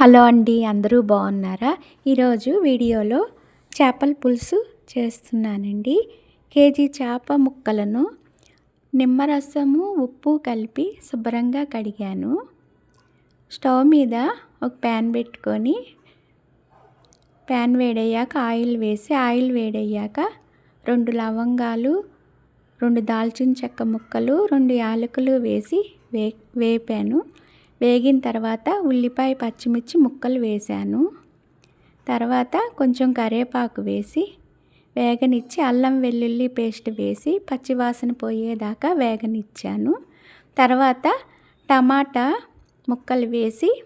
Hello అండి అందరూ బాగున్నారా? ఈరోజు వీడియోలో చేపల పులుసు చేస్తున్నానండి. కేజీ చేప ముక్కలను నిమ్మరసము ఉప్పు కలిపి శుభ్రంగా కడిగాను. స్టవ్ మీద ఒక ప్యాన్ పెట్టుకొని ప్యాన్ వేడయ్యాక ఆయిల్ వేసి ఆయిల్ వేడయ్యాక రెండు లవంగాలు రెండు దాల్చిన చెక్క ముక్కలు రెండు యాలకులు వేసి వే వేపాను. వేగిన తర్వాత ఉల్లిపాయ పచ్చిమిర్చి ముక్కలు వేశాను. తర్వాత కొంచెం కరివేపాకు వేసి వేగనిచ్చి అల్లం వెల్లుల్లి పేస్ట్ వేసి పచ్చివాసన పోయేదాకా వేగనిచ్చాను. తర్వాత టమాటా ముక్కలు వేసి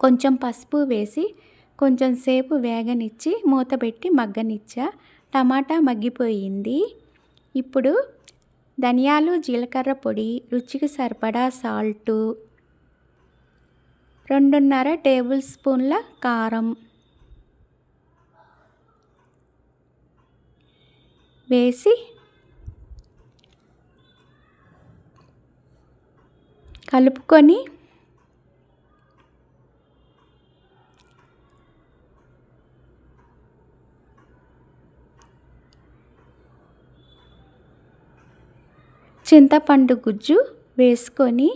కొంచెం పసుపు వేసి కొంచెం సేపు వేగనిచ్చి మూత పెట్టి మగ్గనిచ్చా. టమాటా మగ్గిపోయింది. ఇప్పుడు ధనియాలు జీలకర్ర పొడి రుచికి సరిపడా సాల్టు రెండున్నర టేబుల్ స్పూన్ల కారం. వేసి కలుపుకొని చింతపండు గుజ్జు వేసుకొని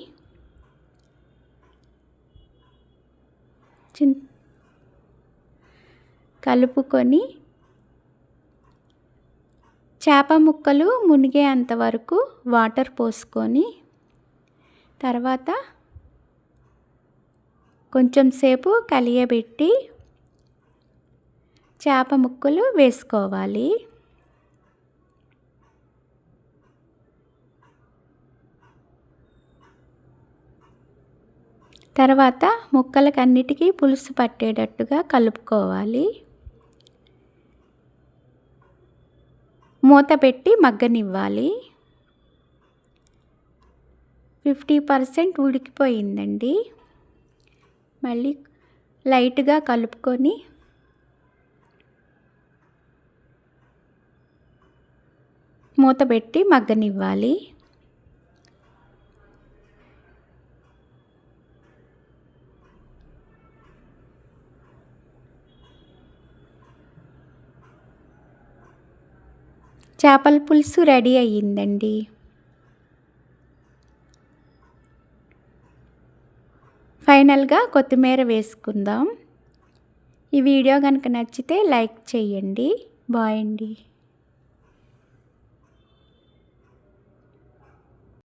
చిన్ కలుపుకొని చేప ముక్కలు మునిగేంత వరకు వాటర్ పోసుకొని తర్వాత కొంచెం సేపు కలియబెట్టి చేప ముక్కలు వేసుకోవాలి. తర్వాత ముక్కలకి అన్నిటికీ పులుసు పట్టేటట్టుగా కలుపుకోవాలి. మూత పెట్టి మగ్గనివ్వాలి. ఫిఫ్టీ పర్సెంట్ ఉడికిపోయిందండి. మళ్ళీ లైట్గా కలుపుకొని మూత పెట్టి మగ్గనివ్వాలి. చేపల పులుసు రెడీ అయ్యిందండి. ఫైనల్గా కొత్తిమీర వేసుకుందాం. ఈ వీడియో కనుక నచ్చితే లైక్ చేయండి. బాయ్ అండి.